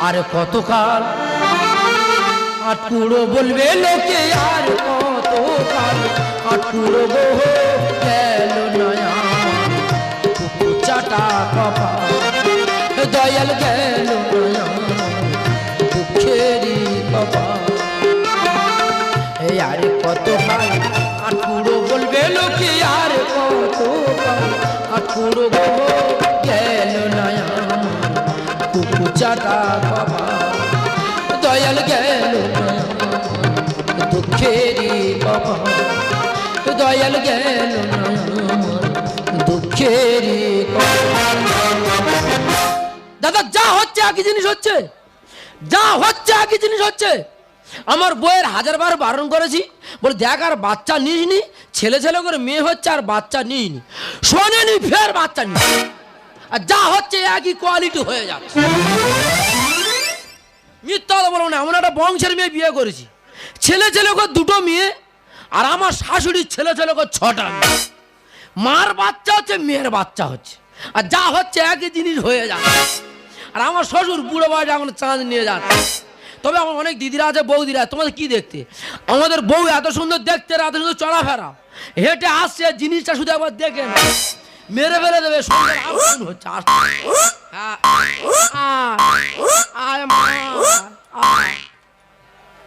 আর কতকাল? আটকুড়ো বলবে লোকে আর কতকাল? আটকুড়ো গো গেল নয়া। চাটা কপাল, দয়াল গেল নয়া। কপাল। আর কত ভাই আটকুড়ো বলবে লোকে আর কত আটকুড়ো গো গেল দয়াল গেল বাবা। দয়াল গেল দাদা, যা হচ্ছে একই জিনিস হচ্ছে। যা হচ্ছে একই জিনিস হচ্ছে। আমার বইয়ের হাজারবার বারণ করেছি, বলে দেখ আর বাচ্চা নিস নি ছেলে ছেলে করে মেয়ে হচ্ছে আর বাচ্চা নিইনি। শোনেনি, ফের বাচ্চা নি আর যা হচ্ছে একই কোয়ালিটি হয়ে যাচ্ছে। মিথ্যা কথা বলব না, এমন একটা বংশের মেয়ে বিয়ে করেছি। ছেলে ছেলে করে দুটো মেয়ে, আর আমার শাশুড়ির ছেলে ছেলে করে ছটা মেয়ে। মার বাচ্চা হচ্ছে, মেয়ের বাচ্চা হচ্ছে। আর যা হচ্ছে একই জিনিস হয়ে যাচ্ছে। আর আমার শ্বশুর বুড়ো বয়সে এখন চাঁদ নিয়ে যাচ্ছে। তবে আমার অনেক দিদিরা আছে, বৌদিরা তোমাদের কি দেখতে? আমাদের বউ এত সুন্দর দেখতে, এত সুন্দর চলাফেরা। হেঁটে আসছে, জিনিসটা শুধু একবার দেখে। মেরে ফেলে দেবে। হ্যাঁ।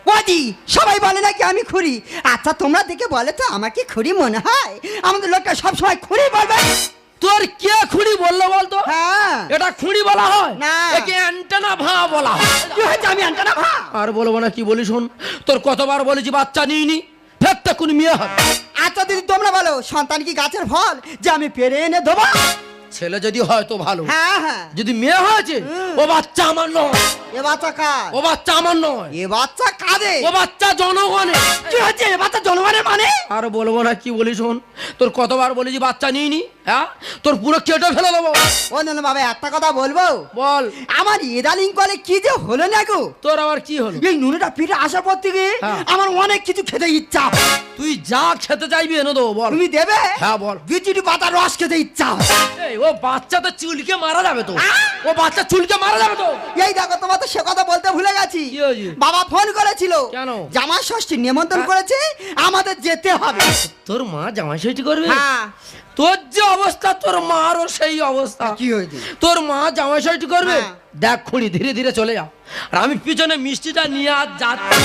বদি সবাই বলে নাকি আমি খুঁড়ি? আচ্ছা তোমরা দেখে বলে তো আমাকে খুঁড়ি মনে হয়। আমাদের লোকটা সবসময় খুঁড়ি বলবে। তোর কে খুঁড়ি বলল বলতো? হ্যাঁ। এটা খুঁড়ি বলা হয়? না। একে অ্যান্টেনা ভাঁ বলা হয়। কি হয়েছে আমি আনতে না ভা? আর বলব না কি বলি শোন তোর কতবার বলেছি বাচ্চা নিইনি ফেরতে কোন মেয়ে হবে। আচ্ছা দিদি তোমরা বলো সন্তান কি গাছের ফল যে আমি পেরে এনে দেবো? ছেলে যদি হয় তো ভালো। হ্যাঁ হ্যাঁ। যদি মেয়ে হয়েছে ও বাচ্চা আমার নয়। এ বাচ্চা কার? ও বাচ্চা আমার নয়। এ বাচ্চা কাঁদে ও বাচ্চা জনগণে কি হচ্ছে এ বাচ্চা জনগণের মানে? আর বলব না কি বলি শোন? তোর কতবার বলেছি বাচ্চা নিইনি হ্যাঁ? তোর পুরো কেটে ফেলে দেবো। ও না বাবা একটা কথা বলব? বল। আমার এদালিং কলে কি যে হলো না গো? তোর আবার কি হলো? এই নুনটা পিঠে আসার পর থেকে হ্যাঁ। আমার অনেক কিছু খেতে ইচ্ছা। তুই যা খেতে চাইবি এনে দেবো বল। তুমি দেবে? হ্যাঁ বল। বিচিটি পাতার রস খেতে ইচ্ছা হয়। এই, ও বাচ্চা তো চুলকে মারা যাবে তো। ও বাচ্চা চুলকে মারা যাবে তো। এই দেখো তোমার তো সে কথা বলতে ভুলে গেছি। কি হয়েছে? বাবা ফোন করেছিল। কেন? জামা ষষ্ঠী নিমন্ত্রণ হ্যাঁ। করেছে আমাদের যেতে হবে। তোর মা জামাই ষষ্ঠী করবে? হ্যাঁ। তোর যে অবস্থা তোর মারও সেই অবস্থা। কি হয়েছে? তোর মা জামাই ষষ্ঠী করবে? হ্যাঁ। দেখ খুঁড়ি ধীরে ধীরে চলে যাও আর আমি পিছনে মিষ্টিটা নিয়ে আর যাচ্ছি।